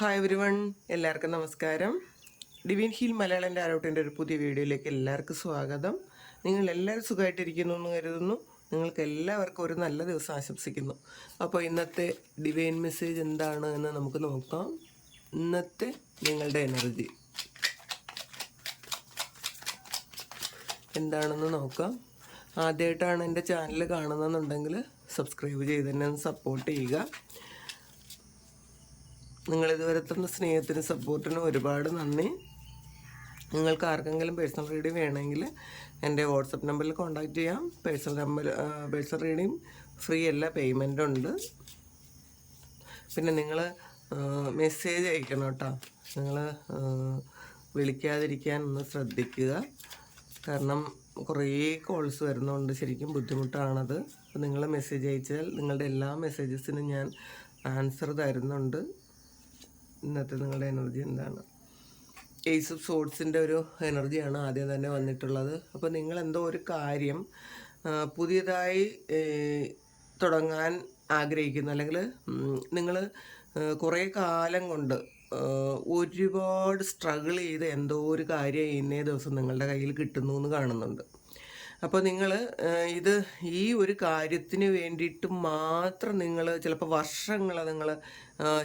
Hi everyone എല്ലാവർക്കും നമസ്കാരം. Divin heal Malayalam ആരോട്ടിന്റെ ഒരു പുതിയ വീഡിയോയിലേക്ക് എല്ലാവർക്കും സ്വാഗതം. നിങ്ങൾ എല്ലാവരും സുഖമായിട്ടിരിക്കുന്നു എന്ന് കരുതുന്നു. നിങ്ങൾക്ക് എല്ലാവർക്കും ഒരു നല്ല ദിവസം ആശംസിക്കുന്നു. അപ്പോൾ ഇന്നത്തെ ഡിവൈൻ മെസ്സേജ് എന്താണ് എന്ന് നമുക്ക് നോക്കാം. ഇന്നത്തെ നിങ്ങളുടെ എനർജി എന്താണെന്ന് നോക്കാം. ആദ്യമായിട്ടാണ് എന്റെ ചാനൽ കാണുന്നതെന്നുണ്ടെങ്കിൽ സബ്സ്ക്രൈബ് ചെയ്ത് തന്നെ സപ്പോർട്ട് ചെയ്യുക. നിങ്ങൾ ഇതുവരെ തന്ന സ്നേഹത്തിനും സപ്പോർട്ടിനും ഒരുപാട് നന്ദി. നിങ്ങൾക്ക് ആർക്കെങ്കിലും പേഴ്സണൽ റീഡിങ് വേണമെങ്കിൽ എന്റെ വാട്സപ്പ് നമ്പറിൽ കോൺടാക്റ്റ് ചെയ്യാം. Personal number personal reading free അല്ല പേയ്മെന്റ് ഉണ്ട്. പിന്നെ നിങ്ങൾ മെസ്സേജ് അയക്കണം കേട്ടോ. നിങ്ങൾ വിളിക്കാതിരിക്കാൻ ഒന്ന് ശ്രദ്ധിക്കുക. കാരണം കുറേ കോൾസ് വരുന്നുണ്ട് ശരിക്കും ബുദ്ധിമുട്ടാണത്. അപ്പോൾ നിങ്ങൾ മെസ്സേജ് അയച്ചാൽ നിങ്ങളുടെ എല്ലാ മെസ്സേജസിനും ഞാൻ ആൻസർ തരുന്നുണ്ട്. ഇന്നത്തെ നിങ്ങളുടെ എനർജി എന്താണ്? ഏസ് ഓഫ് സോഡ്സിന്റെ ഒരു എനർജിയാണ് ആദ്യം തന്നെ വന്നിട്ടുള്ളത്. അപ്പോൾ നിങ്ങൾ എന്തോ ഒരു കാര്യം പുതിയതായി തുടങ്ങാൻ ആഗ്രഹിക്കുന്നു. അല്ലെങ്കിൽ നിങ്ങൾ കുറേ കാലം കൊണ്ട് ഒരുപാട് സ്ട്രഗിൾ ചെയ്ത് എന്തോ ഒരു കാര്യം ഇന്നേ ദിവസം നിങ്ങളുടെ കയ്യിൽ കിട്ടുന്നു എന്ന് കാണുന്നുണ്ട്. അപ്പോൾ നിങ്ങൾ ഇത് ഈ ഒരു കാര്യത്തിന് വേണ്ടിയിട്ട് മാത്രം നിങ്ങൾ ചിലപ്പോൾ വർഷങ്ങൾ നിങ്ങൾ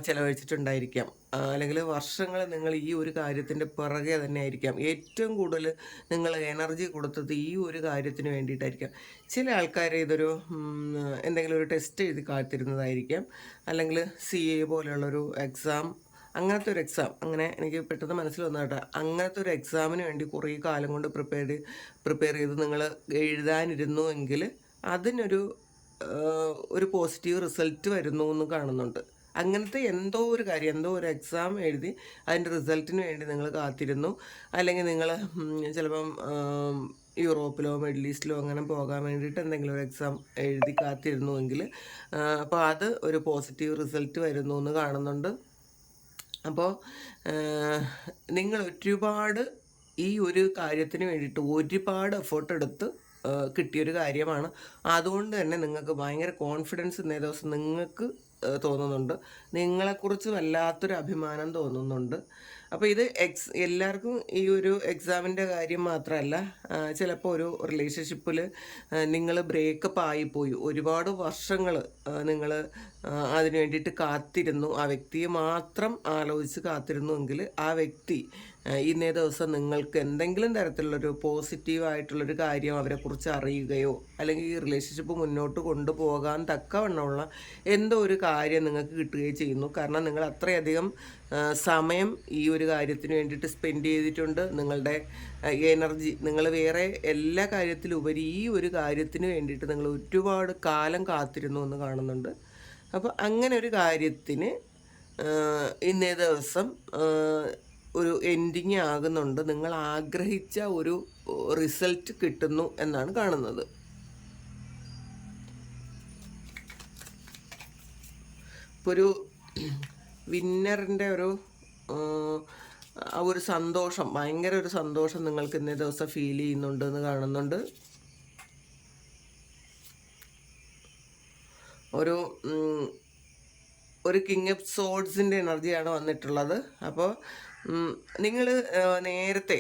ചിലവഴിച്ചിട്ടുണ്ടായിരിക്കാം. അല്ലെങ്കിൽ വർഷങ്ങൾ നിങ്ങൾ ഈ ഒരു കാര്യത്തിന്റെ പിറകെ തന്നെ ആയിരിക്കാം. ഏറ്റവും കൂടുതൽ നിങ്ങൾ എനർജി കൊടുത്തത് ഈ ഒരു കാര്യത്തിന് വേണ്ടിയിട്ടായിരിക്കാം. ചില ആൾക്കാർ ഇതൊരു എന്തെങ്കിലും ഒരു ടെസ്റ്റ് എഴുതി കാത്തിരുന്നതായിരിക്കാം. അല്ലെങ്കിൽ സി എ പോലെയുള്ളൊരു എക്സാം അങ്ങനത്തെ ഒരു എക്സാം അങ്ങനെ എനിക്ക് പെട്ടെന്ന് മനസ്സിൽ വന്ന കേട്ടോ. അങ്ങനത്തെ ഒരു എക്സാമിന് വേണ്ടി കുറേ കാലം കൊണ്ട് പ്രിപ്പയർ പ്രിപ്പയർ ചെയ്ത് നിങ്ങൾ എഴുതാനിരുന്നു എങ്കിൽ അതിനൊരു ഒരു പോസിറ്റീവ് റിസൾട്ട് വരുന്നു എന്ന് കാണുന്നുണ്ട്. അങ്ങനത്തെ എന്തോ ഒരു കാര്യം എന്തോ ഒരു എക്സാം എഴുതി അതിന്റെ റിസൾട്ടിന് വേണ്ടി നിങ്ങൾ കാത്തിരുന്നു. അല്ലെങ്കിൽ നിങ്ങൾ ചിലപ്പം യൂറോപ്പിലോ മിഡിൽ ഈസ്റ്റിലോ അങ്ങനെ പോകാൻ വേണ്ടിയിട്ട് എന്തെങ്കിലും ഒരു എക്സാം എഴുതി കാത്തിരുന്നുവെങ്കിൽ അപ്പോൾ അത് ഒരു പോസിറ്റീവ് റിസൾട്ട് വരുന്നു എന്ന് കാണുന്നുണ്ട്. അപ്പോൾ നിങ്ങൾ ഒരുപാട് ഈ ഒരു കാര്യത്തിന് വേണ്ടിയിട്ട് ഒരുപാട് എഫേർട്ട് എടുത്ത് കിട്ടിയൊരു കാര്യമാണ്. അതുകൊണ്ട് തന്നെ നിങ്ങൾക്ക് ഭയങ്കര കോൺഫിഡൻസ് ഇന്നേ ദിവസം നിങ്ങൾക്ക് തോന്നുന്നുണ്ട്. നിങ്ങളെക്കുറിച്ച് വല്ലാത്തൊരു അഭിമാനം തോന്നുന്നുണ്ട്. അപ്പോൾ ഇത് എക്സ് എല്ലാവർക്കും ഈ ഒരു എക്സാമിന്റെ കാര്യം മാത്രമല്ല ചിലപ്പോൾ ഒരു റിലേഷൻഷിപ്പിൽ നിങ്ങൾ ബ്രേക്കപ്പ് ആയിപ്പോയി. ഒരുപാട് വർഷങ്ങൾ നിങ്ങൾ അതിന് വേണ്ടിയിട്ട് കാത്തിരുന്നു. ആ വ്യക്തിയെ മാത്രം ആലോചിച്ച് കാത്തിരുന്നുവെങ്കിൽ ആ വ്യക്തി ഇന്നേ ദിവസം നിങ്ങൾക്ക് എന്തെങ്കിലും തരത്തിലുള്ളൊരു പോസിറ്റീവ് ആയിട്ടുള്ളൊരു കാര്യം അവരെക്കുറിച്ച് അറിയുകയോ അല്ലെങ്കിൽ ഈ റിലേഷൻഷിപ്പ് മുന്നോട്ട് കൊണ്ടുപോകാൻ തക്കവണ്ണമുള്ള എന്തോ ഒരു കാര്യം നിങ്ങൾക്ക് കിട്ടുകയോ ചെയ്യുന്നു. കാരണം നിങ്ങൾ അത്രയധികം സമയം ഈ ഒരു കാര്യത്തിന് വേണ്ടിയിട്ട് സ്പെൻഡ് ചെയ്തിട്ടുണ്ട്. നിങ്ങളുടെ എനർജി നിങ്ങൾ വേറെ എല്ലാ കാര്യത്തിലുപരി ഈ ഒരു കാര്യത്തിന് വേണ്ടിയിട്ട് നിങ്ങൾ ഒരുപാട് കാലം കാത്തിരുന്നു എന്ന് കാണുന്നുണ്ട്. അപ്പോൾ അങ്ങനെ ഒരു കാര്യത്തിന് ഇന്നേ ദിവസം ഒരു എൻഡിങ് ആകുന്നുണ്ട്. നിങ്ങൾ ആഗ്രഹിച്ച ഒരു റിസൾട്ട് കിട്ടുന്നു എന്നാണ് കാണുന്നത്. ഇപ്പോൾ ഒരു വിന്നറിന്റെ ഒരു ആ, ഒരു സന്തോഷം ഭയങ്കര ഒരു സന്തോഷം നിങ്ങൾക്ക് ഇന്നേ ദിവസം ഫീൽ ചെയ്യുന്നുണ്ട് എന്ന് കാണുന്നുണ്ട്. ഒരു ഒരു കിങ് ഓഫ് സോഡ്സിന്റെ എനർജിയാണ് വന്നിട്ടുള്ളത്. അപ്പോൾ നിങ്ങൾ നേരത്തെ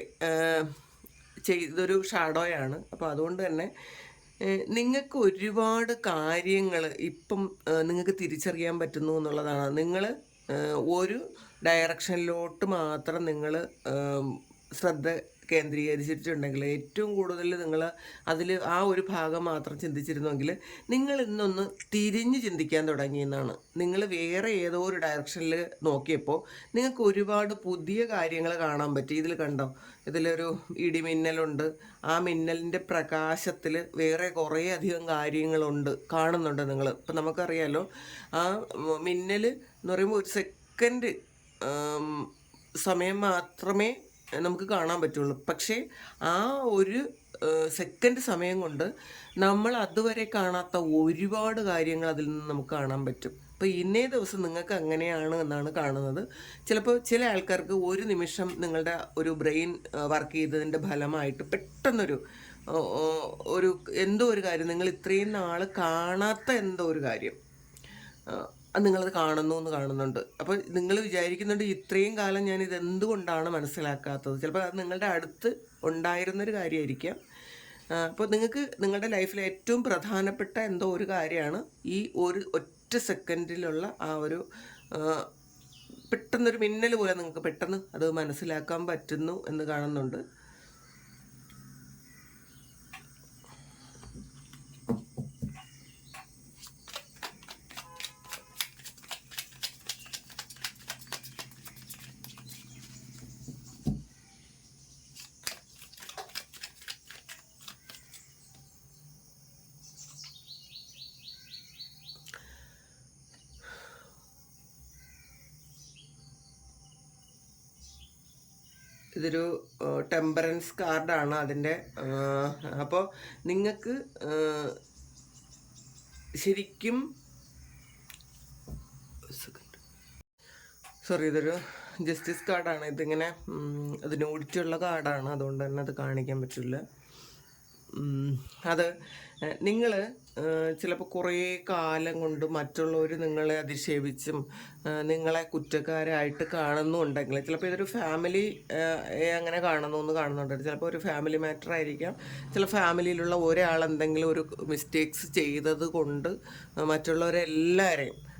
ചെയ്തൊരു ഷാഡോയാണ്. അപ്പോൾ അതുകൊണ്ട് തന്നെ നിങ്ങൾക്ക് ഒരുപാട് കാര്യങ്ങൾ ഇപ്പം നിങ്ങൾക്ക് തിരിച്ചറിയാൻ പറ്റുന്നു എന്നുള്ളതാണ്. നിങ്ങൾ ഒരു ഡയറക്ഷനിലോട്ട് മാത്രം നിങ്ങൾ ശ്രദ്ധ കേന്ദ്രീകരിച്ചിട്ടുണ്ടെങ്കിൽ ഏറ്റവും കൂടുതൽ നിങ്ങൾ അതിൽ ആ ഒരു ഭാഗം മാത്രം ചിന്തിച്ചിരുന്നെങ്കിൽ നിങ്ങൾ ഇന്നൊന്ന് തിരിഞ്ഞ് ചിന്തിക്കാൻ തുടങ്ങിയെന്നാണ് നിങ്ങൾ വേറെ ഏതോ ഒരു ഡയറക്ഷനിൽ നോക്കിയപ്പോൾ നിങ്ങൾക്ക് ഒരുപാട് പുതിയ കാര്യങ്ങൾ കാണാൻ പറ്റി. ഇതിൽ കണ്ടോ? ഇതിലൊരു ഇടിമിന്നലുണ്ട്. ആ മിന്നലിന്റെ പ്രകാശത്തിൽ വേറെ കുറേ അധികം കാര്യങ്ങളുണ്ട് കാണുന്നുണ്ട് നിങ്ങൾ. ഇപ്പം നമുക്കറിയാലോ ആ മിന്നൽ എന്ന് പറയുമ്പോൾ ഒരു സെക്കൻഡ് സമയം മാത്രമേ നമുക്ക് കാണാൻ പറ്റുള്ളൂ. പക്ഷേ ആ ഒരു സെക്കൻഡ് സമയം കൊണ്ട് നമ്മൾ അതുവരെ കാണാത്ത ഒരുപാട് കാര്യങ്ങൾ അതിൽ നിന്ന് നമുക്ക് കാണാൻ പറ്റും. അപ്പോൾ ഇന്നേ ദിവസം നിങ്ങൾക്ക് അങ്ങനെയാണ് എന്നാണ് കാണുന്നത്. ചിലപ്പോൾ ചില ആൾക്കാർക്ക് ഒരു നിമിഷം നിങ്ങളുടെ ഒരു ബ്രെയിൻ വർക്ക് ചെയ്തതിന്റെ ഫലമായിട്ട് പെട്ടെന്നൊരു ഒരു എന്തോ ഒരു കാര്യം നിങ്ങൾ ഇത്രയും നാൾ കാണാത്ത എന്തോ ഒരു കാര്യം നിങ്ങളത് കാണുന്നു എന്ന് കാണുന്നുണ്ട്. അപ്പോൾ നിങ്ങൾ വിചാരിക്കുന്നുണ്ട് ഇത്രയും കാലം ഞാൻ ഇത് എന്തുകൊണ്ടാണ് മനസ്സിലാക്കാത്തത്? ചിലപ്പോൾ അത് നിങ്ങളുടെ അടുത്ത് ഉണ്ടായിരുന്നൊരു കാര്യമായിരിക്കാം. അപ്പോൾ നിങ്ങൾക്ക് നിങ്ങളുടെ ലൈഫിലെ ഏറ്റവും പ്രധാനപ്പെട്ട എന്തോ ഒരു കാര്യമാണ് ഈ ഒരു ഒറ്റ സെക്കൻഡിലുള്ള ആ ഒരു പെട്ടെന്നൊരു മിന്നൽ പോലെ നിങ്ങൾക്ക് പെട്ടെന്ന് അത് മനസ്സിലാക്കാൻ പറ്റുന്നു എന്ന് കാണുന്നുണ്ട്. ഇതൊരു ടെമ്പറൻസ് കാർഡാണ് അതിന്റെ അപ്പോൾ നിങ്ങൾക്ക് ശരിക്കും സോറി ഇതൊരു ജസ്റ്റിസ് കാർഡാണ് ഇതിങ്ങനെ ഉം, അത് നോടിച്ചുള്ള കാർഡാണ് അതുകൊണ്ട് തന്നെ അത് കാണിക്കാൻ പറ്റില്ല. അത് നിങ്ങൾ ചിലപ്പോൾ കുറേ കാലം കൊണ്ട് മറ്റുള്ളവർ നിങ്ങളെ അധിക്ഷേപിച്ചും നിങ്ങളെ കുറ്റക്കാരായിട്ട് കാണുന്നുണ്ടെങ്കിൽ ചിലപ്പോൾ ഇതൊരു ഫാമിലി അങ്ങനെ കാണുന്നു എന്ന് കാണുന്നുണ്ട്. ചിലപ്പോൾ ഒരു ഫാമിലി മാറ്റർ ആയിരിക്കാം. ചില ഫാമിലിയിലുള്ള ഒരാൾ എന്തെങ്കിലും ഒരു മിസ്റ്റേക്സ് ചെയ്തത് കൊണ്ട് മറ്റുള്ളവരെല്ലാവരെയും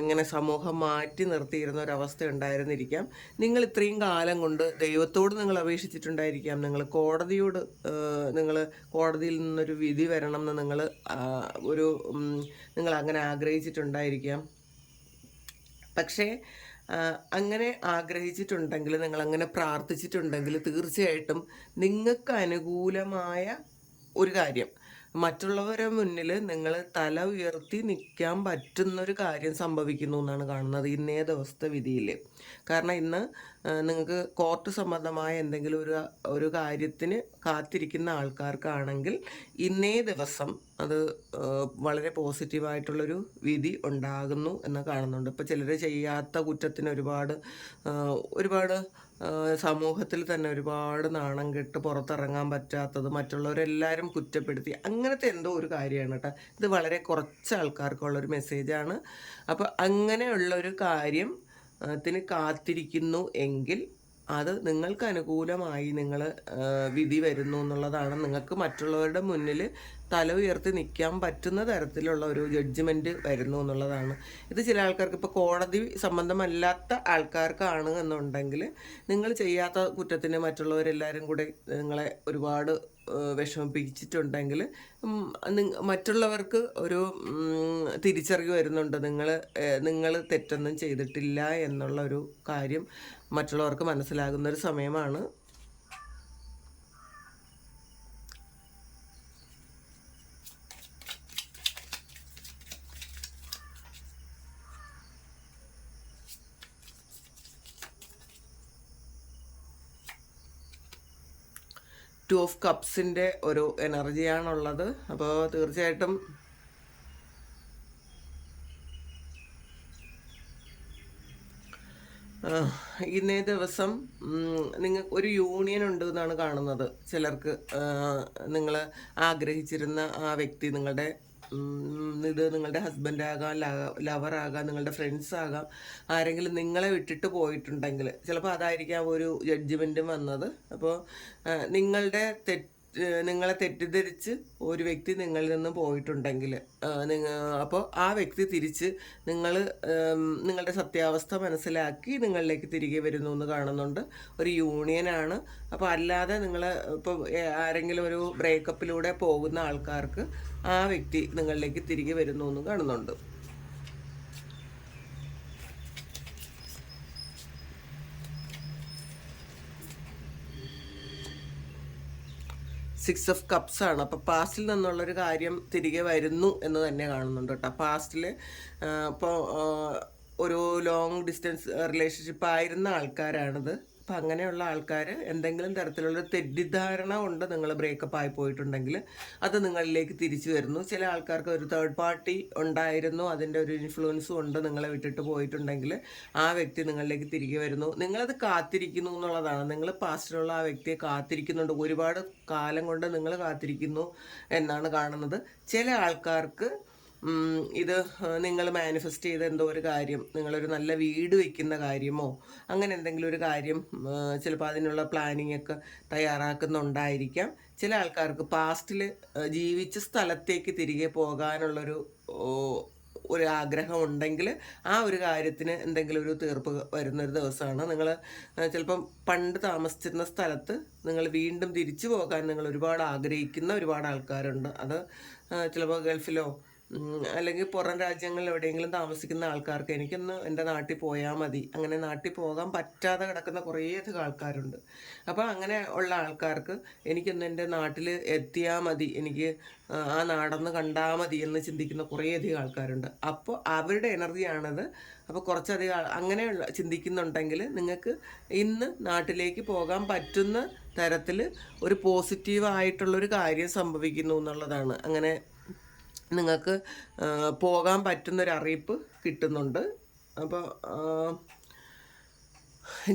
ഇങ്ങനെ സമൂഹം മാറ്റി നിർത്തിയിരുന്ന ഒരവസ്ഥ ഉണ്ടായിരുന്നിരിക്കാം നിങ്ങൾ ഇത്രയും കാലം കൊണ്ട് ദൈവത്തോട് നിങ്ങൾ അപേക്ഷിച്ചിട്ടുണ്ടായിരിക്കാം. നിങ്ങൾ കോടതിയോട് നിങ്ങൾ കോടതിയിൽ നിന്നൊരു വിധി വരണം എന്ന് നിങ്ങൾ ഒരു നിങ്ങൾ അങ്ങനെ ആഗ്രഹിച്ചിട്ടുണ്ടായിരിക്കാം. പക്ഷേ അങ്ങനെ ആഗ്രഹിച്ചിട്ടുണ്ടെങ്കിൽ നിങ്ങൾ അങ്ങനെ പ്രാർത്ഥിച്ചിട്ടുണ്ടെങ്കിൽ തീർച്ചയായിട്ടും നിങ്ങൾക്ക് അനുകൂലമായ ഒരു കാര്യം മറ്റുള്ളവരെ മുന്നിൽ നിങ്ങൾ തല ഉയർത്തി നിൽക്കാൻ പറ്റുന്നൊരു കാര്യം സംഭവിക്കുന്നു എന്നാണ് കാണുന്നത് ഇന്നേ ദിവസത്തെ വിധിയിൽ കാരണം ഇന്ന് നിങ്ങൾക്ക് കോർട്ട് സംബന്ധമായ എന്തെങ്കിലും ഒരു ഒരു കാര്യത്തിന് കാത്തിരിക്കുന്ന ആൾക്കാർക്കാണെങ്കിൽ ഇന്നേ ദിവസം അത് വളരെ പോസിറ്റീവായിട്ടുള്ളൊരു വിധി ഉണ്ടാകുന്നു എന്ന് കാണുന്നുണ്ട്. ഇപ്പോൾ ചിലർ ചെയ്യാത്ത കുറ്റത്തിന് ഒരുപാട് ഒരുപാട് സമൂഹത്തിൽ തന്നെ ഒരുപാട് നാണം കെട്ട് പുറത്തിറങ്ങാൻ പറ്റാത്തത് മറ്റുള്ളവരെല്ലാവരും കുറ്റപ്പെടുത്തി. അങ്ങനത്തെ എന്തോ ഒരു കാര്യമാണ് കേട്ടോ. ഇത് വളരെ കുറച്ച് ആൾക്കാർക്കുള്ളൊരു മെസ്സേജാണ്. അപ്പോൾ അങ്ങനെയുള്ളൊരു കാര്യം ത്തിന് കാത്തിരിക്കുന്നു എങ്കിൽ അത് നിങ്ങൾക്ക് അനുകൂലമായി നിങ്ങൾ വിധി വരുന്നു എന്നുള്ളതാണ് നിങ്ങൾക്ക് മറ്റുള്ളവരുടെ മുന്നിൽ തല ഉയർത്തി നിൽക്കാൻ പറ്റുന്ന തരത്തിലുള്ള ഒരു ജഡ്ജ്മെന്റ് വരുന്നു എന്നുള്ളതാണ്. ഇത് ചില ആൾക്കാർക്ക് ഇപ്പോൾ കോടതി സംബന്ധമല്ലാത്ത ആൾക്കാർക്കാണ് എന്നുണ്ടെങ്കിൽ നിങ്ങൾ ചെയ്യാത്ത കുറ്റത്തിന് മറ്റുള്ളവരെല്ലാവരും കൂടെ നിങ്ങളെ ഒരുപാട് വിഷമിപ്പിച്ചിട്ടുണ്ടെങ്കിൽ മറ്റുള്ളവർക്ക് ഒരു തിരിച്ചറിവ് വരുന്നുണ്ട്. നിങ്ങൾ നിങ്ങൾ തെറ്റൊന്നും ചെയ്തിട്ടില്ല എന്നുള്ള ഒരു കാര്യം മറ്റുള്ളവർക്ക് മനസ്സിലാകുന്ന ഒരു സമയമാണ്. ടു ഓഫ് കപ്സിന്റെ ഒരു എനർജിയാണുള്ളത് അപ്പോൾ തീർച്ചയായിട്ടും ഇന്നേ ദിവസം നിങ്ങൾ ഒരു യൂണിയൻ ഉണ്ട് എന്നാണ് കാണുന്നത്. ചിലർക്ക് നിങ്ങൾ ആഗ്രഹിച്ചിരുന്ന ആ വ്യക്തി നിങ്ങളുടെ ഇത് നിങ്ങളുടെ ഹസ്ബൻഡ് ആകാം ലവർ നിങ്ങളുടെ ഫ്രണ്ട്സ് ആകാം ആരെങ്കിലും നിങ്ങളെ വിട്ടിട്ട് പോയിട്ടുണ്ടെങ്കിൽ ചിലപ്പോൾ അതായിരിക്കാം ഒരു ജഡ്ജ്മെന്റും വന്നത്. അപ്പോൾ നിങ്ങളുടെ തെറ്റ് നിങ്ങളെ തെറ്റിദ്ധരിച്ച് ഒരു വ്യക്തി നിങ്ങളിൽ നിന്ന് പോയിട്ടുണ്ടെങ്കിൽ നിങ്ങൾ അപ്പോൾ ആ വ്യക്തി തിരിച്ച് നിങ്ങൾ നിങ്ങളുടെ സത്യാവസ്ഥ മനസ്സിലാക്കി നിങ്ങളിലേക്ക് തിരികെ വരുന്നു എന്ന് കാണുന്നുണ്ട്. ഒരു യൂണിയനാണ്. അപ്പോൾ അല്ലാതെ നിങ്ങൾ ഇപ്പോൾ ആരെങ്കിലും ഒരു ബ്രേക്കപ്പിലൂടെ പോകുന്ന ആൾക്കാർക്ക് ആ വ്യക്തി നിങ്ങളിലേക്ക് തിരികെ വരുന്നു എന്ന് കാണുന്നുണ്ട്. സിക്സ് ഓഫ് കപ്സ് ആണ്. അപ്പോൾ പാസ്റ്റിൽ നിന്നുള്ളൊരു കാര്യം തിരികെ വരുന്നു എന്ന് തന്നെ കാണുന്നുണ്ട് കേട്ടോ. പാസ്റ്റിൽ ഇപ്പോൾ ഒരു ലോങ് ഡിസ്റ്റൻസ് റിലേഷൻഷിപ്പ് ആയിരുന്ന ആൾക്കാരാണിത്. അപ്പം അങ്ങനെയുള്ള ആൾക്കാർ എന്തെങ്കിലും തരത്തിലുള്ള തെറ്റിദ്ധാരണ കൊണ്ട് നിങ്ങൾ ബ്രേക്കപ്പ് ആയി പോയിട്ടുണ്ടെങ്കിൽ അത് നിങ്ങളിലേക്ക് തിരിച്ചു വരുന്നു. ചില ആൾക്കാർക്ക് ഒരു തേർഡ് പാർട്ടി ഉണ്ടായിരുന്നു അതിന്റെ ഒരു ഇൻഫ്ലുവൻസും ഉണ്ട് നിങ്ങളെ വിട്ടിട്ട് പോയിട്ടുണ്ടെങ്കിൽ ആ വ്യക്തി നിങ്ങളിലേക്ക് തിരികെ വരുന്നു. നിങ്ങളത് കാത്തിരിക്കുന്നു എന്നുള്ളതാണ്. നിങ്ങൾ പാസ്റ്റിലുള്ള ആ വ്യക്തിയെ കാത്തിരിക്കുന്നുണ്ട്. ഒരുപാട് കാലം കൊണ്ട് നിങ്ങൾ കാത്തിരിക്കുന്നു എന്നാണ് കാണുന്നത്. ചില ആൾക്കാർക്ക് ഇത് നിങ്ങൾ മാനിഫെസ്റ്റ് ചെയ്ത എന്തോ ഒരു കാര്യം നിങ്ങളൊരു നല്ല വീട് വയ്ക്കുന്ന കാര്യമോ അങ്ങനെ എന്തെങ്കിലും ഒരു കാര്യം ചിലപ്പോൾ അതിനുള്ള പ്ലാനിങ് ഒക്കെ തയ്യാറാക്കുന്നുണ്ടായിരിക്കാം. ചില ആൾക്കാർക്ക് പാസ്റ്റിൽ ജീവിച്ച സ്ഥലത്തേക്ക് തിരികെ പോകാനുള്ളൊരു ഒരു ആഗ്രഹം ഉണ്ടെങ്കിൽ ആ ഒരു കാര്യത്തിന് എന്തെങ്കിലും ഒരു തീർപ്പ് വരുന്നൊരു ദിവസമാണ്. നിങ്ങൾ ചിലപ്പം പണ്ട് താമസിച്ചിരുന്ന സ്ഥലത്ത് നിങ്ങൾ വീണ്ടും തിരിച്ചു പോകാൻ നിങ്ങൾ ഒരുപാട് ആഗ്രഹിക്കുന്ന ഒരുപാട് ആൾക്കാരുണ്ട്. അത് ചിലപ്പോൾ ഗൾഫിലോ അല്ലെങ്കിൽ പുറം രാജ്യങ്ങളിൽ എവിടെയെങ്കിലും താമസിക്കുന്ന ആൾക്കാർക്ക് എനിക്കൊന്ന് എന്റെ നാട്ടിൽ പോയാൽ മതി. അങ്ങനെ നാട്ടിൽ പോകാൻ പറ്റാതെ കിടക്കുന്ന കുറേയധികം ആൾക്കാരുണ്ട്. അപ്പോൾ അങ്ങനെ ഉള്ള ആൾക്കാർക്ക് എനിക്കൊന്ന് എന്റെ നാട്ടിൽ എത്തിയാൽ മതി. എനിക്ക് ആ, നാടൊന്ന് കണ്ടാൽ മതി എന്ന് ചിന്തിക്കുന്ന കുറേയധികം ആൾക്കാരുണ്ട്. അപ്പോൾ അവരുടെ എനർജിയാണത്. അപ്പോൾ കുറച്ചധികം അങ്ങനെയുള്ള ചിന്തിക്കുന്നുണ്ടെങ്കിൽ നിങ്ങൾക്ക് ഇന്ന് നാട്ടിലേക്ക് പോകാൻ പറ്റുന്ന തരത്തിൽ ഒരു പോസിറ്റീവായിട്ടുള്ളൊരു കാര്യം സംഭവിക്കുന്നു എന്നുള്ളതാണ്. അങ്ങനെ നിങ്ങൾക്ക് പോകാൻ പറ്റുന്നൊരറിയിപ്പ് കിട്ടുന്നുണ്ട്. അപ്പോൾ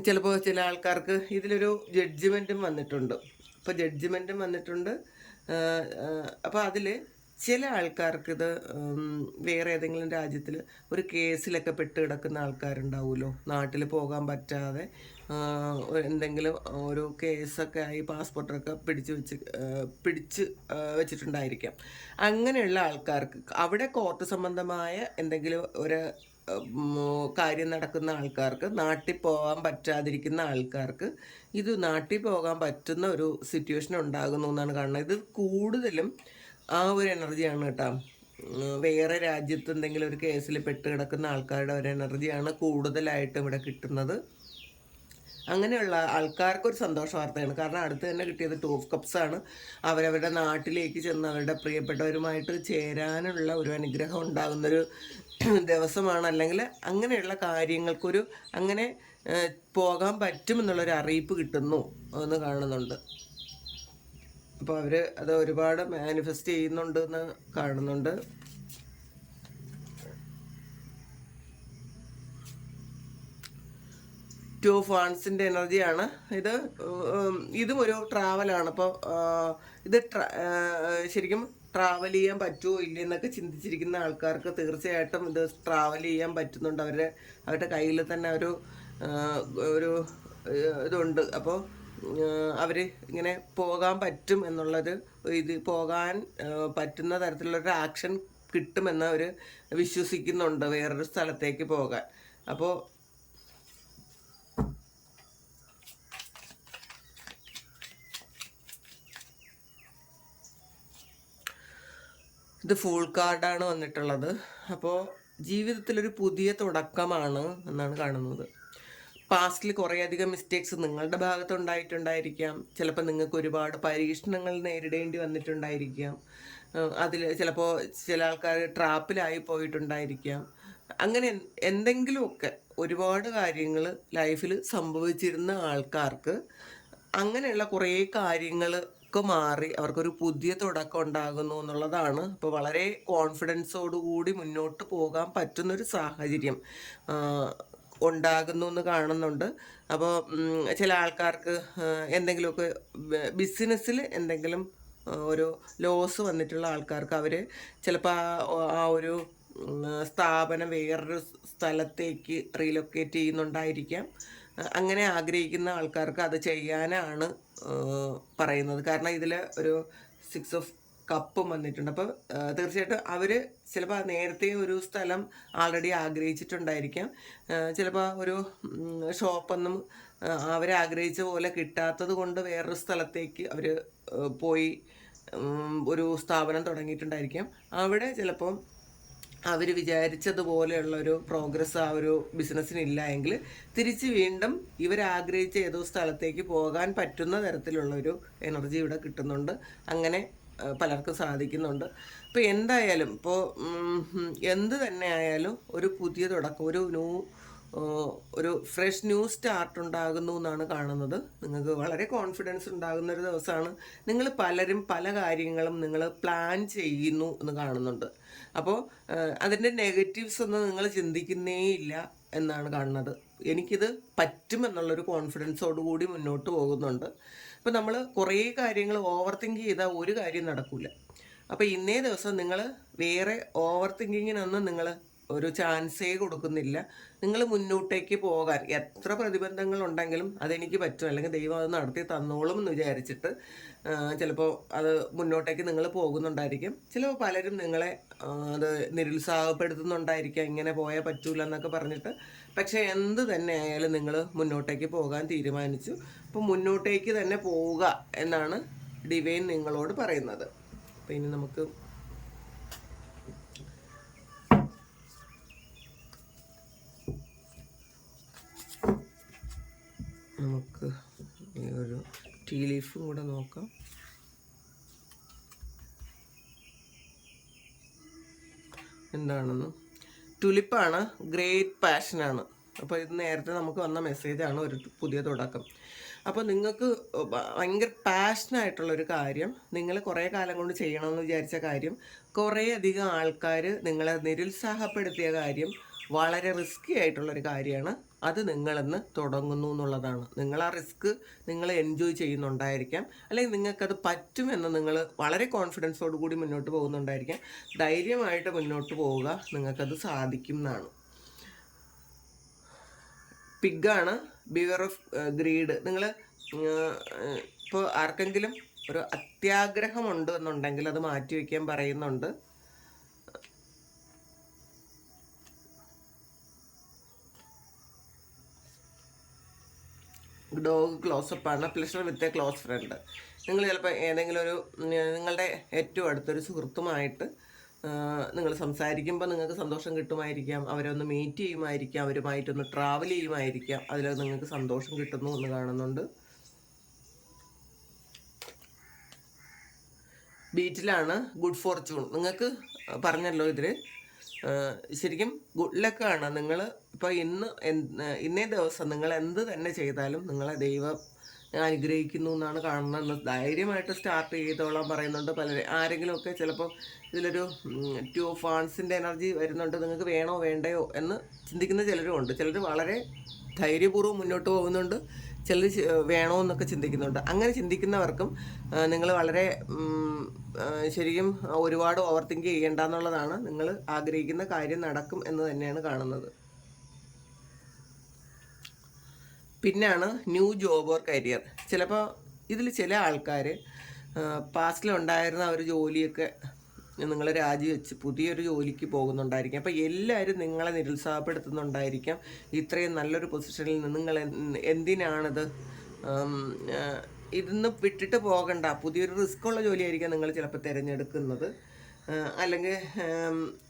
ചിലപ്പോൾ ചില ആൾക്കാർക്ക് ഇതിലൊരു ജഡ്ജിമെന്റും വന്നിട്ടുണ്ട്. അപ്പോൾ ജഡ്ജിമെന്റും വന്നിട്ടുണ്ട്. അപ്പോൾ അതിൽ ചില ആൾക്കാർക്ക് ഇത് വേറെ ഏതെങ്കിലും രാജ്യത്തിൽ ഒരു കേസിലൊക്കെ പെട്ട് കിടക്കുന്ന ആൾക്കാരുണ്ടാവുമല്ലോ നാട്ടിൽ പോകാൻ പറ്റാതെ എന്തെങ്കിലും ഒരു കേസൊക്കെ ആയി പാസ്പോർട്ടൊക്കെ പിടിച്ച് വെച്ച് പിടിച്ച് വെച്ചിട്ടുണ്ടായിരിക്കാം. അങ്ങനെയുള്ള ആൾക്കാർക്ക് അവിടെ കോർട്ട് സംബന്ധമായ എന്തെങ്കിലും ഒരു കാര്യം നടക്കുന്ന ആൾക്കാർക്ക് നാട്ടിൽ പോകാൻ പറ്റാതിരിക്കുന്ന ആൾക്കാർക്ക് ഇത് നാട്ടിൽ പോകാൻ പറ്റുന്ന ഒരു സിറ്റുവേഷൻ ഉണ്ടാകുന്നു എന്നാണ് കാണുന്നത്. ഇത് കൂടുതലും ആ ഒരു എനർജിയാണ് കേട്ടോ. വേറെ രാജ്യത്ത് എന്തെങ്കിലും ഒരു കേസിൽ പെട്ട് കിടക്കുന്ന ആൾക്കാരുടെ ഒരു എനർജിയാണ് കൂടുതലായിട്ട് ഇവിടെ കിട്ടുന്നത്. അങ്ങനെയുള്ള ആൾക്കാർക്ക് ഒരു സന്തോഷ വാർത്തയാണ്. കാരണം അടുത്ത് തന്നെ കിട്ടിയത് ടൂ ഓഫ് കപ്സ് ആണ്. അവരവരുടെ നാട്ടിലേക്ക് ചെന്ന് അവരുടെ പ്രിയപ്പെട്ടവരുമായിട്ട് ചേരാനുള്ള ഒരു അനുഗ്രഹം ഉണ്ടാകുന്നൊരു ദിവസമാണ്. അല്ലെങ്കിൽ അങ്ങനെയുള്ള കാര്യങ്ങൾക്കൊരു അങ്ങനെ പോകാൻ പറ്റുമെന്നുള്ളൊരു അറിയിപ്പ് കിട്ടുന്നു എന്ന് കാണുന്നുണ്ട്. അപ്പോൾ അവർ അത് ഒരുപാട് മാനിഫെസ്റ്റ് ചെയ്യുന്നുണ്ട് എന്ന് കാണുന്നുണ്ട് ടു ഫാൻസിന്റെ എനർജിയാണ് ഇത് ഇതും ഒരു ട്രാവലാണ് അപ്പോൾ ഇത് ശരിക്കും ട്രാവൽ ചെയ്യാൻ പറ്റുമോ ഇല്ലെന്നൊക്കെ ചിന്തിച്ചിരിക്കുന്ന ആൾക്കാർക്ക് തീർച്ചയായിട്ടും ഇത് ട്രാവൽ ചെയ്യാൻ പറ്റുന്നുണ്ട്. അവരുടെ അവരുടെ കയ്യിൽ തന്നെ ഒരു ഒരു ഇതുണ്ട്. അപ്പോൾ അവർ ഇങ്ങനെ പോകാൻ പറ്റും എന്നുള്ളത് ഇത് പോകാൻ പറ്റുന്ന തരത്തിലുള്ളൊരു ആക്ഷൻ കിട്ടുമെന്ന് അവർ വിശ്വസിക്കുന്നുണ്ട് വേറൊരു സ്ഥലത്തേക്ക് പോകാൻ. അപ്പോൾ ഇത് ഫുൾ കാർഡാണ് വന്നിട്ടുള്ളത്. അപ്പോൾ ജീവിതത്തിലൊരു പുതിയ തുടക്കമാണ് എന്നാണ് കാണുന്നത്. പാസ്റ്റിൽ കുറേയധികം മിസ്റ്റേക്സ് നിങ്ങളുടെ ഭാഗത്ത് ഉണ്ടായിട്ടുണ്ടായിരിക്കാം ചിലപ്പോൾ നിങ്ങൾക്ക് ഒരുപാട് പരീക്ഷണങ്ങൾ നേരിടേണ്ടി വന്നിട്ടുണ്ടായിരിക്കാം. അതിൽ ചിലപ്പോൾ ചില ആൾക്കാർ ട്രാപ്പിലായി പോയിട്ടുണ്ടായിരിക്കാം. അങ്ങനെ എന്ത്- എന്തെങ്കിലുമൊക്കെ ഒരുപാട് കാര്യങ്ങൾ ലൈഫിൽ സംഭവിച്ചിരുന്ന ആൾക്കാർക്ക് അങ്ങനെയുള്ള കുറേ കാര്യങ്ങൾക്ക് മാറി അവർക്കൊരു പുതിയ തുടക്കം ഉണ്ടാകുന്നു എന്നുള്ളതാണ്. അപ്പോൾ വളരെ കോൺഫിഡൻസോടുകൂടി മുന്നോട്ട് പോകാൻ പറ്റുന്നൊരു സാഹചര്യം. ഉണ്ടാകുന്നു എന്ന് കാണുന്നുണ്ട്. അപ്പോൾ ചില ആൾക്കാർക്ക് എന്തെങ്കിലുമൊക്കെ ബിസിനസ്സിൽ എന്തെങ്കിലും ഒരു ലോസ് വന്നിട്ടുള്ള ആൾക്കാർക്ക് അവർ ചിലപ്പോൾ ആ ഒരു സ്ഥാപനം വേറൊരു സ്ഥലത്തേക്ക് റീലൊക്കേറ്റ് ചെയ്യുന്നുണ്ടായിരിക്കാം. അങ്ങനെ ആഗ്രഹിക്കുന്ന ആൾക്കാർക്ക് അത് ചെയ്യാനാണ് പറയുന്നത്. കാരണം ഇതിൽ ഒരു സിക്സ് ഓഫ് കപ്പും വന്നിട്ടുണ്ട്. അപ്പോൾ തീർച്ചയായിട്ടും അവർ ചിലപ്പോൾ നേരത്തെ ഒരു സ്ഥലം ആൾറെഡി ആഗ്രഹിച്ചിട്ടുണ്ടായിരിക്കാം. ചിലപ്പോൾ ഒരു ഷോപ്പൊന്നും അവരാഗ്രഹിച്ച പോലെ കിട്ടാത്തത് കൊണ്ട് വേറൊരു സ്ഥലത്തേക്ക് അവർ പോയി ഒരു സ്ഥാപനം തുടങ്ങിയിട്ടുണ്ടായിരിക്കാം. അവിടെ ചിലപ്പോൾ അവർ വിചാരിച്ചതുപോലെയുള്ള ഒരു പ്രോഗ്രസ് ആ ഒരു ബിസിനസ്സിനില്ല എങ്കിൽ തിരിച്ച് വീണ്ടും ഇവരാഗ്രഹിച്ച ഏതോ സ്ഥലത്തേക്ക് പോകാൻ പറ്റുന്ന തരത്തിലുള്ള ഒരു എനർജി ഇവിടെ കിട്ടുന്നുണ്ട്. അങ്ങനെ പലർക്കും സാധിക്കുന്നുണ്ട്. ഇപ്പോൾ എന്തായാലും ഇപ്പോൾ എന്ത് തന്നെ ആയാലും ഒരു പുതിയ തുടക്കം ഒരു ന്യൂ ഒരു ഫ്രഷ് ന്യൂ സ്റ്റാർട്ട് ഉണ്ടാകുന്നു എന്നാണ് കാണുന്നത്. നിങ്ങൾക്ക് വളരെ കോൺഫിഡൻസ് ഉണ്ടാകുന്ന ഒരു ദിവസമാണ്. നിങ്ങൾ പലരും പല കാര്യങ്ങളും നിങ്ങൾ പ്ലാൻ ചെയ്യുന്നു എന്ന് കാണുന്നുണ്ട്. അപ്പോൾ അതിന്റെ നെഗറ്റീവ്സ് ഒന്നും നിങ്ങൾ ചിന്തിക്കുന്നേ ഇല്ല എന്നാണ് കാണുന്നത്. എനിക്കിത് പറ്റുമെന്നുള്ളൊരു കോൺഫിഡൻസോടുകൂടി മുന്നോട്ട് പോകുന്നുണ്ട്. അപ്പോൾ നമ്മൾ കുറേ കാര്യങ്ങൾ ഓവർ തിങ്ക് ചെയ്താൽ ഒരു കാര്യം നടക്കില്ല അപ്പോൾ ഇന്നേ ദിവസം നിങ്ങൾ വേറെ ഓവർ തിങ്കിങ്ങിനൊന്നും നിങ്ങൾ ഒരു ചാൻസേ കൊടുക്കുന്നില്ല. നിങ്ങൾ മുന്നോട്ടേക്ക് പോകാൻ എത്ര പ്രതിബന്ധങ്ങൾ ഉണ്ടെങ്കിലും അതെനിക്ക് പറ്റും. അല്ലെങ്കിൽ ദൈവം അത് നടത്തി തന്നോളും എന്ന് വിചാരിച്ചിട്ട് ചിലപ്പോൾ അത് മുന്നോട്ടേക്ക് നിങ്ങൾ പോകുന്നുണ്ടായിരിക്കും. ചിലപ്പോൾ പലരും നിങ്ങളെ അത് നിരുത്സാഹപ്പെടുത്തുന്നുണ്ടായിരിക്കാം. ഇങ്ങനെ പോയാൽ പറ്റൂല എന്നൊക്കെ പറഞ്ഞിട്ട് പക്ഷേ എന്ത് തന്നെ ആയാലും നിങ്ങൾ മുന്നോട്ടേക്ക് പോകാൻ തീരുമാനിച്ചു. അപ്പോൾ മുന്നോട്ടേക്ക് തന്നെ പോവുക എന്നാണ് ഡിവൈൻ നിങ്ങളോട് പറയുന്നത്. അപ്പോൾ ഇനി നമുക്ക് നമുക്ക് ഈ ഒരു ടീ ലീഫും കൂടെ നോക്കാം. എന്താണെന്ന് ടുലിപ്പാണ് ഗ്രേറ്റ് പാഷനാണ് അപ്പോൾ ഇത് നേരത്തെ നമുക്ക് വന്ന മെസ്സേജാണ് ഒരു പുതിയ തുടക്കം. അപ്പോൾ നിങ്ങൾക്ക് ഭയങ്കര പാഷനായിട്ടുള്ളൊരു കാര്യം നിങ്ങൾ കുറേ കാലം കൊണ്ട് ചെയ്യണമെന്ന് വിചാരിച്ച കാര്യം കുറേ അധികം ആൾക്കാർ നിങ്ങളെ നിരുത്സാഹപ്പെടുത്തിയ കാര്യം വളരെ റിസ്കി ആയിട്ടുള്ളൊരു കാര്യമാണ്. അത് നിങ്ങളെന്ന് തുടങ്ങുന്നു എന്നുള്ളതാണ്. നിങ്ങൾ ആ റിസ്ക് നിങ്ങൾ എൻജോയ് ചെയ്യുന്നുണ്ടായിരിക്കാം. അല്ലെങ്കിൽ നിങ്ങൾക്കത് പറ്റുമെന്ന് നിങ്ങൾ വളരെ കോൺഫിഡൻസോട് കൂടി മുന്നോട്ട് പോകുന്നുണ്ടായിരിക്കാം. ധൈര്യമായിട്ട് മുന്നോട്ട് പോവുക നിങ്ങൾക്കത് സാധിക്കും എന്നാണ്. പിഗാണ് ബിവർ ഓഫ് ഗ്രീഡ് നിങ്ങൾ ഇപ്പോൾ ആർക്കെങ്കിലും ഒരു അത്യാഗ്രഹമുണ്ട് എന്നുണ്ടെങ്കിൽ അത് മാറ്റിവെക്കാൻ പറയുന്നുണ്ട്. ഡോഗ് ക്ലോസപ്പ് ആണ്. Pleasure with a close friend നിങ്ങൾ ചിലപ്പോൾ ഏതെങ്കിലും ഒരു നിങ്ങളുടെ ഏറ്റവും അടുത്തൊരു സുഹൃത്തുമായിട്ട് നിങ്ങൾ സംസാരിക്കുമ്പോൾ നിങ്ങൾക്ക് സന്തോഷം കിട്ടുമായിരിക്കാം. അവരൊന്ന് മീറ്റ് ചെയ്യുമായിരിക്കാം. അവരുമായിട്ടൊന്ന് ട്രാവൽ ചെയ്യുമായിരിക്കാം. അതിൽ നിങ്ങൾക്ക് സന്തോഷം കിട്ടുന്നു എന്ന് കാണുന്നുണ്ട്. ബീച്ചിലാണ് ഗുഡ് ഫോർച്യൂൺ നിങ്ങൾക്ക് പറഞ്ഞല്ലോ ഇതിൽ ശരിക്കും ഗുഡ് ലക്കാണ് നിങ്ങൾ ഇപ്പോൾ ഇന്ന് ഇന്നേ ദിവസം നിങ്ങൾ എന്ത് തന്നെ ചെയ്താലും നിങ്ങളെ ദൈവം അനുഗ്രഹിക്കുന്നു എന്നാണ് കാണുന്നത്. ധൈര്യമായിട്ട് സ്റ്റാർട്ട് ചെയ്തോളാം പറയുന്നുണ്ട് പലരും. ആരെങ്കിലുമൊക്കെ ചിലപ്പോൾ ഇതിലൊരു ടു ഫാൺസിന്റെ എനർജി വരുന്നുണ്ട്. നിങ്ങൾക്ക് വേണോ വേണ്ടയോ എന്ന് ചിന്തിക്കുന്ന ചിലരും ഉണ്ട് ചിലർ വളരെ ധൈര്യപൂർവം മുന്നോട്ട് പോകുന്നുണ്ട്. ചിലർ വേണോ എന്നൊക്കെ ചിന്തിക്കുന്നുണ്ട്. അങ്ങനെ ചിന്തിക്കുന്നവർക്കും നിങ്ങൾ വളരെ ശരിക്കും ഒരുപാട് ഓവർ തിങ്ക് ചെയ്യേണ്ട എന്നുള്ളതാണ് നിങ്ങൾ ആഗ്രഹിക്കുന്ന കാര്യം നടക്കും എന്ന് തന്നെയാണ് കാണുന്നത്. പിന്നാണ് ന്യൂ ജോബ് ഓർ കരിയർ. ചിലപ്പോൾ ഇതിൽ ചില ആൾക്കാർ പാസ്റ്റിലുണ്ടായിരുന്ന ഒരു ജോലിയൊക്കെ നിങ്ങൾ രാജിവെച്ച് പുതിയൊരു ജോലിക്ക് പോകുന്നുണ്ടായിരിക്കും. അപ്പോൾ എല്ലാവരും നിങ്ങളെ നിരുത്സാഹപ്പെടുത്തുന്നുണ്ടായിരിക്കാം. ഇത്രയും നല്ലൊരു പൊസിഷനിൽ നിന്ന് നിങ്ങൾ എന്തിനാണത്? ഇതിന്ന് വിട്ടിട്ട് പോകണ്ട. പുതിയൊരു റിസ്ക് ഉള്ള ജോലിയായിരിക്കാം നിങ്ങൾ ചിലപ്പോൾ തിരഞ്ഞെടുക്കുന്നത്. അല്ലെങ്കിൽ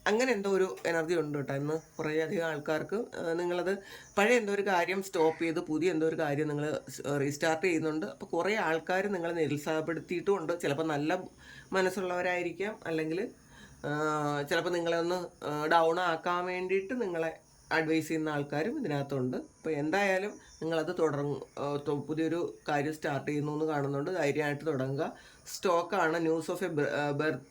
അങ്ങനെ എന്തോ ഒരു എനർജി ഉണ്ട് കേട്ടോ ഇന്ന് കുറേ അധികം ആൾക്കാർക്ക് നിങ്ങളത് പഴയ എന്തോ ഒരു കാര്യം സ്റ്റോപ്പ് ചെയ്ത് പുതിയ എന്തോ ഒരു കാര്യം നിങ്ങൾ റീസ്റ്റാർട്ട് ചെയ്യുന്നുണ്ട്. അപ്പോൾ കുറേ ആൾക്കാർ നിങ്ങളെ നിരുത്സാഹപ്പെടുത്തിയിട്ടുമുണ്ട് ചിലപ്പോൾ നല്ല മനസ്സുള്ളവരായിരിക്കാം. അല്ലെങ്കിൽ ചിലപ്പോൾ നിങ്ങളെ ഒന്ന് ഡൗൺ ആക്കാൻ വേണ്ടിയിട്ട് നിങ്ങളെ അഡ്വൈസ് ചെയ്യുന്ന ആൾക്കാരും ഇതിനകത്തുണ്ട്. അപ്പോൾ എന്തായാലും നിങ്ങളത് തുടങ്ങും പുതിയൊരു കാര്യം സ്റ്റാർട്ട് ചെയ്യുന്നു എന്ന് കാണുന്നുണ്ട്. ധൈര്യമായിട്ട് തുടങ്ങുക. സ്റ്റോക്കാണ് news of a birth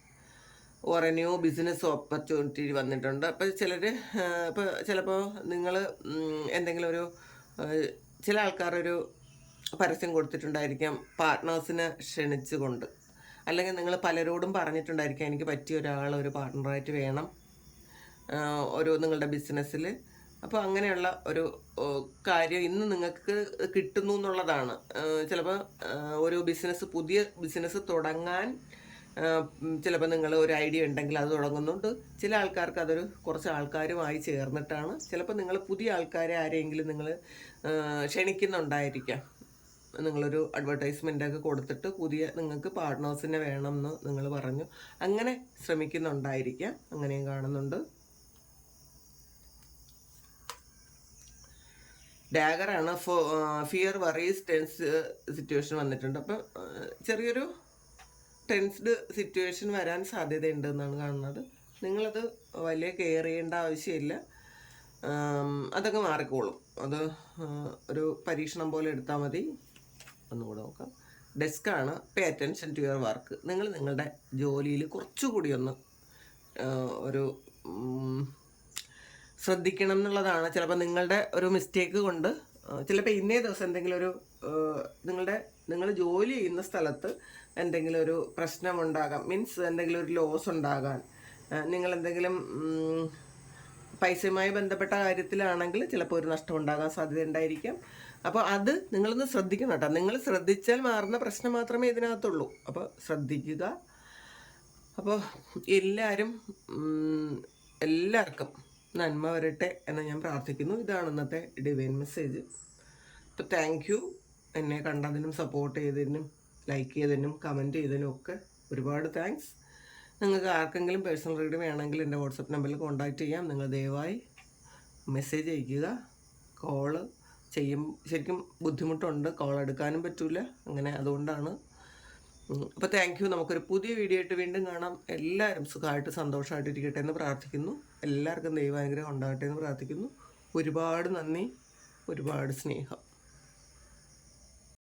or a new business opportunity വന്നിട്ടുണ്ട്. അപ്പോൾ ചിലർ ഇപ്പോൾ ചിലപ്പോൾ നിങ്ങൾ എന്തെങ്കിലും ഒരു ചില ആൾക്കാരൊരു പരസ്യം കൊടുത്തിട്ടുണ്ടായിരിക്കാം. പാർട്ട്നേഴ്സിനെ ക്ഷണിച്ചുകൊണ്ട്. അല്ലെങ്കിൽ നിങ്ങൾ പലരോടും പറഞ്ഞിട്ടുണ്ടായിരിക്കാം എനിക്ക് പറ്റിയ ഒരാൾ ഒരു പാർട്ട്ണറായിട്ട് വേണം ഒരു നിങ്ങളുടെ ബിസിനസ്സിൽ അപ്പോൾ അങ്ങനെയുള്ള ഒരു കാര്യം ഇന്ന് നിങ്ങൾക്ക് കിട്ടുന്നു എന്നുള്ളതാണ്. ചിലപ്പോൾ ഒരു ബിസിനസ് പുതിയ ബിസിനസ് തുടങ്ങാൻ ചിലപ്പോൾ നിങ്ങൾ ഒരു ഐഡിയ ഉണ്ടെങ്കിൽ അത് തുടങ്ങുന്നുണ്ട്. ചില ആൾക്കാർക്ക് അതൊരു കുറച്ച് ആൾക്കാരുമായി ചേർന്നിട്ടാണ്. ചിലപ്പോൾ നിങ്ങൾ പുതിയ ആൾക്കാരെ ആരെങ്കിലും നിങ്ങൾ ക്ഷണിക്കുന്നുണ്ടായിരിക്കാം. നിങ്ങളൊരു അഡ്വർടൈസ്മെന്റ് ഒക്കെ കൊടുത്തിട്ട് പുതിയ നിങ്ങൾക്ക് പാർട്ട്നേഴ്സിനെ വേണം എന്ന് നിങ്ങൾ പറഞ്ഞു. അങ്ങനെ ശ്രമിക്കുന്നുണ്ടായിരിക്കാം. അങ്ങനെയും കാണുന്നുണ്ട്. ഡാഗറാണ് ഫിയർ വറീസ് ടെൻസ് സിറ്റുവേഷൻ വന്നിട്ടുണ്ട്. അപ്പം ചെറിയൊരു ടെൻസ്ഡ് സിറ്റുവേഷൻ വരാൻ സാധ്യതയുണ്ട് എന്നാണ് കാണുന്നത്. നിങ്ങളത് വലിയ കെയർ ചെയ്യേണ്ട ആവശ്യമില്ല. അതൊക്കെ മാറിക്കോളും. അത് ഒരു പരീക്ഷണം പോലെ എടുത്താൽ മതി. ഒന്നുകൂടെ നോക്കാം. ഡെസ്ക്കാണ് pay attention to your work നിങ്ങൾ നിങ്ങളുടെ ജോലിയിൽ കുറച്ചുകൂടി ഒന്ന് ഒരു ശ്രദ്ധിക്കണം എന്നുള്ളതാണ്. ചിലപ്പോൾ നിങ്ങളുടെ ഒരു മിസ്റ്റേക്ക് കൊണ്ട് ചിലപ്പോൾ ഇന്നേ ദിവസം എന്തെങ്കിലും ഒരു നിങ്ങളുടെ നിങ്ങൾ ജോലി ചെയ്യുന്ന സ്ഥലത്ത് എന്തെങ്കിലും ഒരു പ്രശ്നമുണ്ടാകാം മീൻസ് എന്തെങ്കിലും ഒരു ലോസ് ഉണ്ടാകാൻ. നിങ്ങൾ എന്തെങ്കിലും പൈസയുമായി ബന്ധപ്പെട്ട കാര്യത്തിലാണെങ്കിൽ ചിലപ്പോൾ ഒരു നഷ്ടം ഉണ്ടാകാൻ സാധ്യത ഉണ്ടായിരിക്കാം. അപ്പോൾ അത് നിങ്ങളൊന്ന് ശ്രദ്ധിക്കണം കേട്ടോ. നിങ്ങൾ ശ്രദ്ധിച്ചാൽ മാറുന്ന പ്രശ്നം മാത്രമേ ഇതിനകത്തുള്ളൂ. അപ്പോൾ ശ്രദ്ധിക്കുക. അപ്പോൾ എല്ലാവരും എല്ലാവർക്കും നന്മ വരട്ടെ എന്ന് ഞാൻ പ്രാർത്ഥിക്കുന്നു. ഇതാണ് ഇന്നത്തെ ഡിവൈൻ മെസ്സേജ് അപ്പോൾ താങ്ക് യു എന്നെ കണ്ടതിനും സപ്പോർട്ട് ചെയ്തതിനും ലൈക്ക് ചെയ്തതിനും കമന്റ് ചെയ്തതിനും ഒക്കെ ഒരുപാട് താങ്ക്സ് നിങ്ങൾക്ക് ആർക്കെങ്കിലും പേഴ്സണൽ റീഡ് വേണമെങ്കിൽ എന്റെ വാട്സപ്പ് നമ്പറിൽ കോൺടാക്റ്റ് ചെയ്യാം. നിങ്ങൾ ദയവായി മെസ്സേജ് അയയ്ക്കുക. കോൾ ചെയ്യും. ശരിക്കും ബുദ്ധിമുട്ടുണ്ട്. കോൾ എടുക്കാനും പറ്റില്ല അങ്ങനെ അതുകൊണ്ടാണ്. അപ്പോൾ താങ്ക് യു നമുക്കൊരു പുതിയ വീഡിയോ ആയിട്ട് വീണ്ടും കാണാം. എല്ലാവരും സുഖമായിട്ട് സന്തോഷമായിട്ട് ഇരിക്കട്ടെ എന്ന് പ്രാർത്ഥിക്കുന്നു. എല്ലാവർക്കും ദൈവാനുഗ്രഹം ഉണ്ടാകട്ടെ എന്ന് പ്രാർത്ഥിക്കുന്നു. ഒരുപാട് നന്ദി. ഒരുപാട് സ്നേഹം.